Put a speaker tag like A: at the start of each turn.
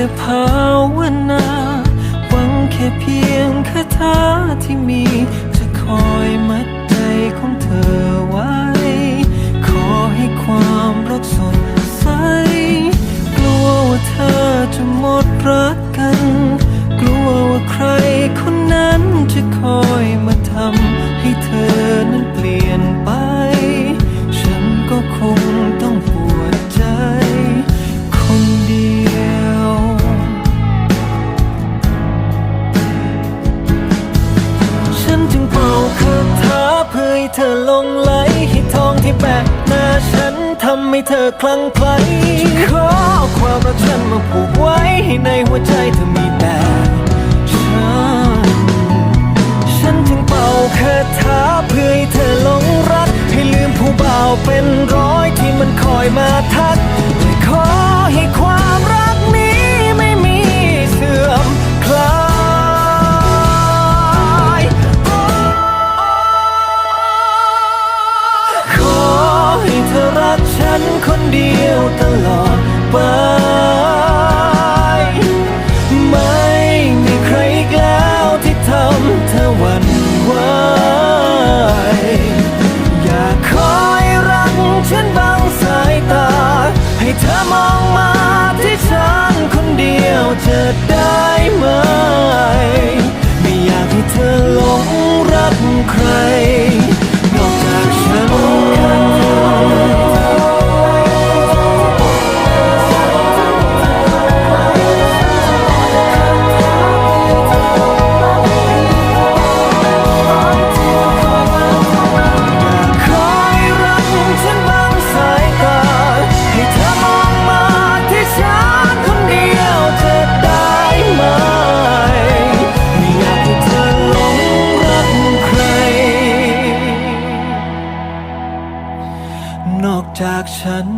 A: แต่ภาวนา ให้เธอลงไหลให้ทองที่แบกหน้าฉันทำให้เธอคลั่งไคล้ขอความรักฉันมาผูกไว้ให้ในหัวใจเธอมีแต่ฉัน ฉันจึงเป่าคาถาเพื่อให้เธอลงรัก ให้ลืมผู้บ่าวเป็นร้อยที่มันคอยมาท เธอมองมาที่ฉันคนเดียวจะได้ จากฉัน